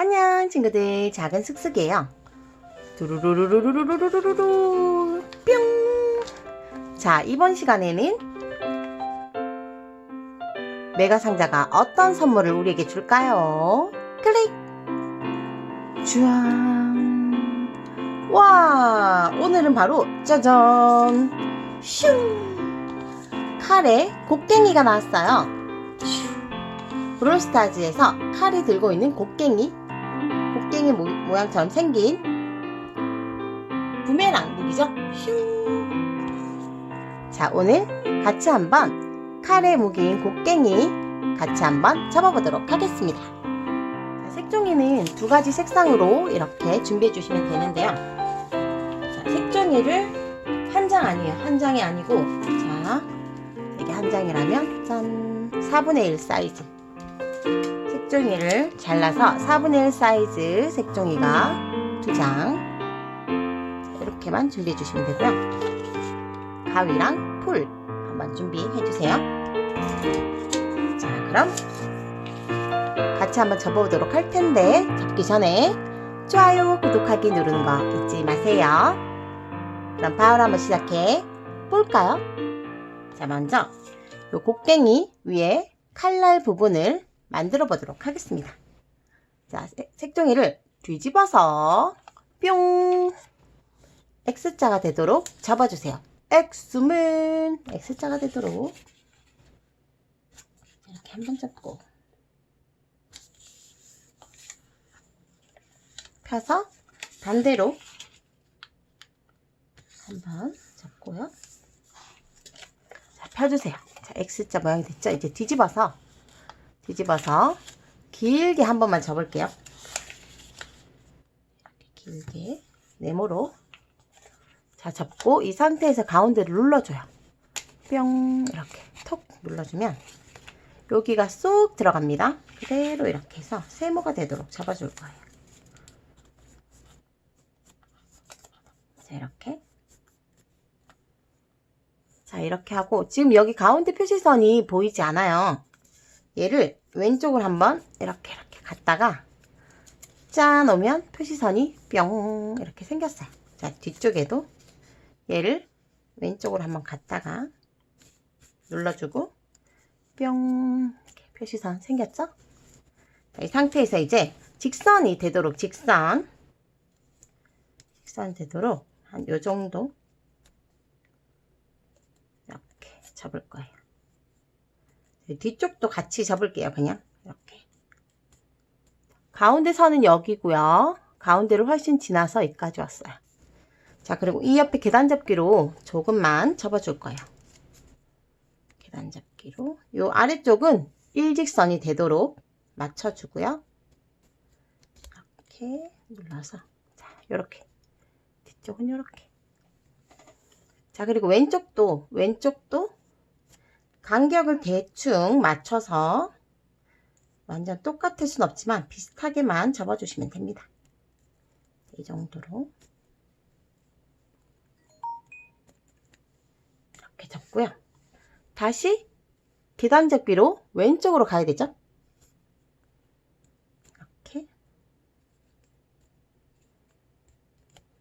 안녕 친구들. 작은 쑥쑥이에요. 두루루루루루루루루루루 뿅자 이번 시간에는 메가 상자가 어떤 선물을 우리에게 줄까요? 클릭. 주앙 와 오늘은 바로 짜잔. 슝. 칼에 곡괭이가 나왔어요. 슈. 브롤스타즈에서 칼이 들고 있는 곡괭이 곡괭이 모, 모양처럼 생긴 부메랑 무기죠? 슝. 자 오늘 같이 한번 칼의 무기인 곡괭이 같이 한번 접어보도록 하겠습니다. 자, 색종이는 두 가지 색상으로 이렇게 준비해 주시면 되는데요. 자, 색종이를 한 장 아니에요. 한 장이 아니고 자 이게 한 장이라면 짠. 4분의 1 사이즈 색종이를 잘라서 4분의 1 사이즈 색종이가 두 장. 이렇게만 준비해 주시면 되고요. 가위랑 풀 한번 준비해 주세요. 자 그럼 같이 한번 접어보도록 할 텐데 접기 전에 좋아요 구독하기 누르는 거 잊지 마세요. 그럼 바로 한번 시작해 볼까요? 자 먼저 요 곡괭이 위에 칼날 부분을 만들어 보도록 하겠습니다. 자, 색- 색종이를 뒤집어서 뿅 X자가 되도록 접어주세요. X면 X자가 되도록 이렇게 한 번 접고 펴서 반대로 한 번 접고요. 자, 펴주세요. 자, X자 모양이 됐죠? 이제 뒤집어서 뒤집어서 길게 한 번만 접을게요. 길게 네모로 자 접고 이 상태에서 가운데를 눌러줘요. 뿅 이렇게 톡 눌러주면 여기가 쏙 들어갑니다. 그대로 이렇게 해서 세모가 되도록 잡아줄 거예요. 자 이렇게 자 이렇게 하고 지금 여기 가운데 표시선이 보이지 않아요. 얘를 왼쪽으로 한번 이렇게 이렇게 갔다가 짠 오면 표시선이 뿅 이렇게 생겼어요. 자 뒤쪽에도 얘를 왼쪽으로 한번 갔다가 눌러주고 뿅 이렇게 표시선 생겼죠? 자, 이 상태에서 이제 직선이 되도록 직선 직선 되도록 한 요 정도 이렇게 접을 거예요. 뒤쪽도 같이 접을게요. 그냥 이렇게. 가운데 선은 여기고요. 가운데를 훨씬 지나서 여기까지 왔어요. 자, 그리고 이 옆에 계단 접기로 조금만 접어줄 거예요. 계단 접기로. 요 아래쪽은 일직선이 되도록 맞춰주고요. 이렇게 눌러서 자, 요렇게 뒤쪽은 요렇게. 자, 그리고 왼쪽도 왼쪽도 간격을 대충 맞춰서 완전 똑같을 순 없지만 비슷하게만 접어주시면 됩니다. 이 정도로 이렇게 접고요. 다시 계단 접기로 왼쪽으로 가야 되죠? 이렇게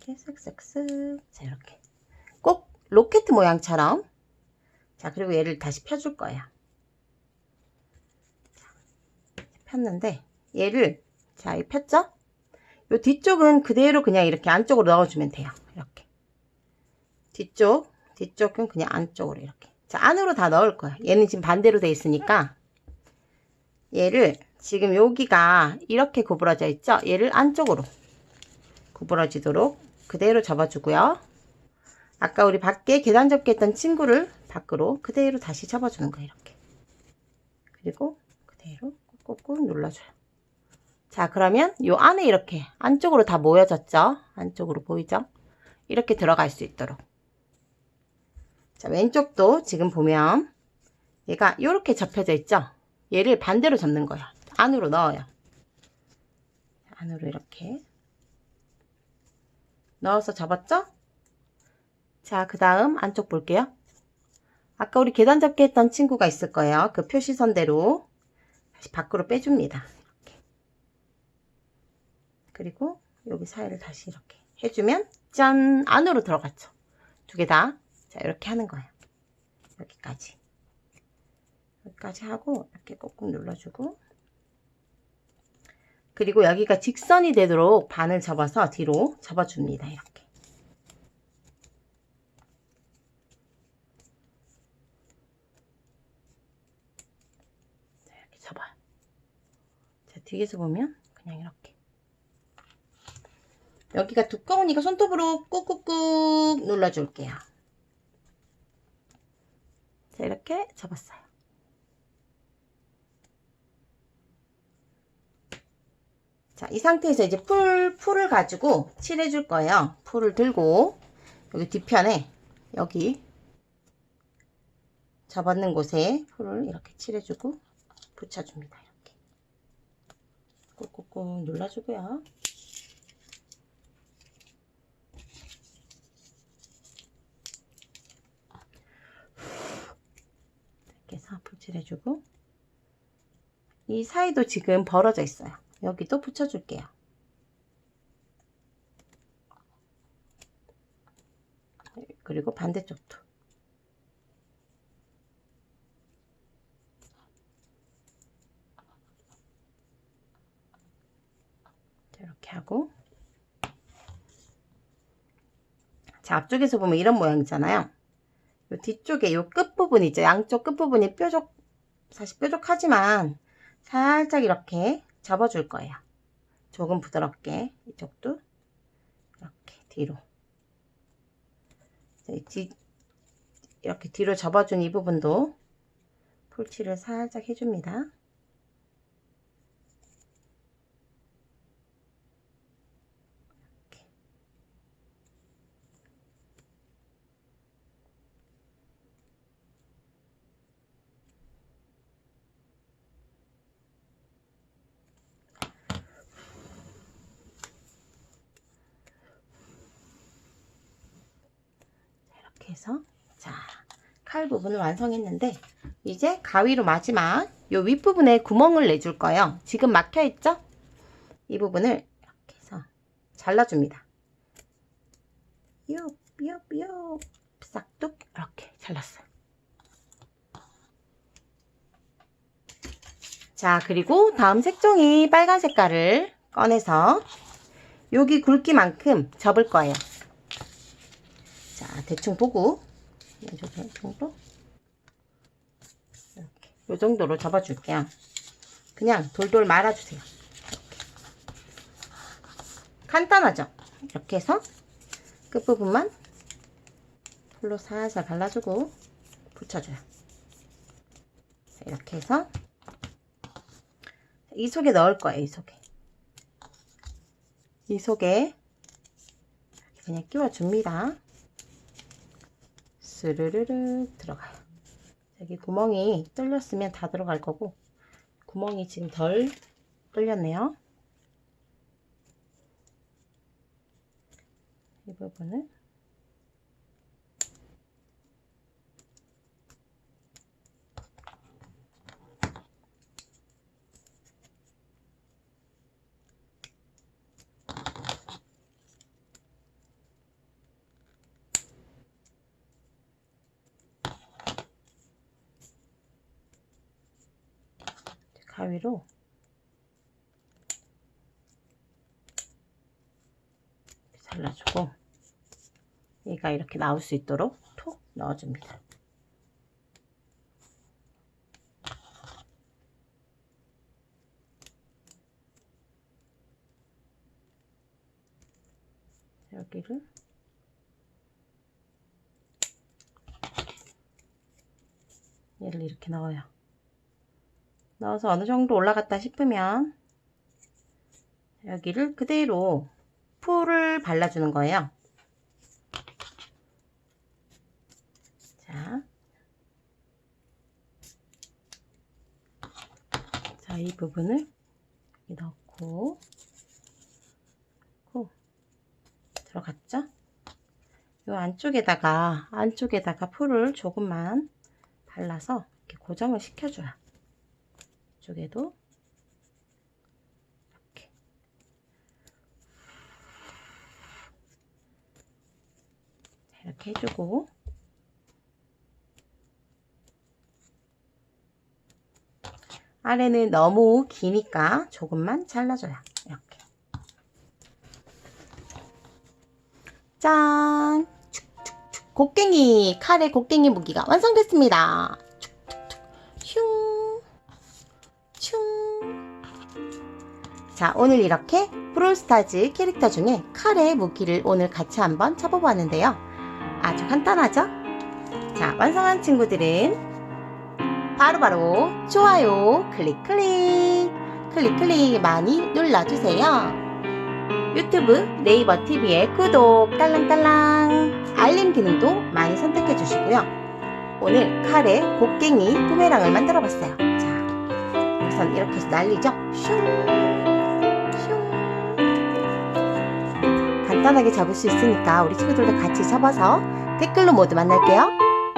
이렇게 쓱쓱쓱 자 이렇게 꼭 로켓 모양처럼 자, 그리고 얘를 다시 펴줄 거예요. 자, 폈는데, 얘를, 자, 이 폈죠? 요 뒤쪽은 그대로 그냥 이렇게 안쪽으로 넣어주면 돼요. 이렇게. 뒤쪽, 뒤쪽은 그냥 안쪽으로 이렇게. 자, 안으로 다 넣을 거예요. 얘는 지금 반대로 돼 있으니까, 얘를 지금 여기가 이렇게 구부러져 있죠? 얘를 안쪽으로 구부러지도록 그대로 접어주고요. 아까 우리 밖에 계단 접기 했던 친구를 밖으로 그대로 다시 접어주는 거예요. 이렇게. 그리고 그대로 꾹꾹 눌러줘요. 자, 그러면 요 안에 이렇게 안쪽으로 다 모여졌죠? 안쪽으로 보이죠? 이렇게 들어갈 수 있도록. 자, 왼쪽도 지금 보면 얘가 이렇게 접혀져 있죠? 얘를 반대로 접는 거예요. 안으로 넣어요. 안으로 이렇게 넣어서 접었죠? 자, 그 다음 안쪽 볼게요. 아까 우리 계단 접기 했던 친구가 있을 거예요. 그 표시선대로 다시 밖으로 빼줍니다. 이렇게. 그리고 여기 사이를 다시 이렇게 해주면 짠 안으로 들어갔죠. 두 개 다. 자 이렇게 하는 거예요. 여기까지. 여기까지 하고 이렇게 꾹꾹 눌러주고 그리고 여기가 직선이 되도록 반을 접어서 뒤로 접어줍니다. 이렇게. 자, 이렇게 접어요. 자, 뒤에서 보면 그냥 이렇게. 여기가 두꺼우니까 손톱으로 꾹꾹꾹 눌러줄게요. 자, 이렇게 접었어요. 자, 이 상태에서 이제 풀, 풀을 가지고 칠해줄 거예요. 풀을 들고, 여기 뒤편에, 여기, 접었는 곳에 풀을 이렇게 칠해주고, 붙여줍니다. 꾹꾹꾹 눌러주고요. 이렇게 해서 풀칠해주고, 이 사이도 지금 벌어져 있어요. 여기도 붙여줄게요. 그리고 반대쪽도. 이렇게 하고 자 앞쪽에서 보면 이런 모양이잖아요. 요 뒤쪽에 요 끝부분 있죠. 양쪽 끝부분이 뾰족 사실 뾰족하지만 살짝 이렇게 접어줄 거예요. 조금 부드럽게 이쪽도 이렇게 뒤로 뒤, 이렇게 뒤로 접어준 이 부분도 풀칠을 살짝 해줍니다. 이렇게 해서 자, 칼 부분을 완성했는데 이제 가위로 마지막 요 윗부분에 구멍을 내줄 거예요. 지금 막혀 있죠? 이 부분을 이렇게 해서 잘라줍니다. 요 요 요 싹둑 이렇게 잘랐어요. 자, 그리고 다음 색종이 빨간 색깔을 꺼내서 여기 굵기만큼 접을 거예요. 자, 대충 보고 이 정도 이 정도로 접어줄게요. 그냥 돌돌 말아주세요. 간단하죠? 이렇게 해서 끝부분만 풀로 살살 발라주고 붙여줘요. 자, 이렇게 해서 이 속에 넣을 거예요. 이 속에 이 속에 그냥 끼워줍니다. 스르르르 들어가요. 여기 구멍이 뚫렸으면 다 들어갈 거고 구멍이 지금 덜 뚫렸네요. 이 부분을 가위로 잘라주고 얘가 이렇게 나올 수 있도록 톡 넣어줍니다. 여기를 얘를 이렇게 넣어요. 넣어서 어느 정도 올라갔다 싶으면 여기를 그대로 풀을 발라주는 거예요. 자, 자, 이 부분을 넣고, 넣고 들어갔죠? 이 안쪽에다가 안쪽에다가 풀을 조금만 발라서 이렇게 고정을 시켜줘요. 이쪽에도 이렇게 이렇게 해주고 아래는 너무 기니까 조금만 잘라줘요. 이렇게. 짠! 곡괭이 칼의 곡괭이 무기가 완성됐습니다. 자, 오늘 이렇게 브롤스타즈 캐릭터 중에 칼의 무기를 오늘 같이 한번 쳐보았는데요. 아주 간단하죠? 자, 완성한 친구들은 바로 바로 좋아요 클릭 클릭 클릭 클릭 많이 눌러주세요. 유튜브 네이버 TV의 구독 딸랑딸랑 알림 기능도 많이 선택해 주시고요. 오늘 칼에 곡괭이 부메랑을 만들어 봤어요. 자, 우선 이렇게 해서 날리죠? 슝, 슝. 간단하게 잡을 수 있으니까 우리 친구들도 같이 잡아서 댓글로 모두 만날게요.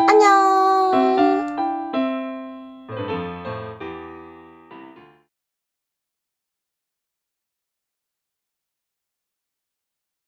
안녕!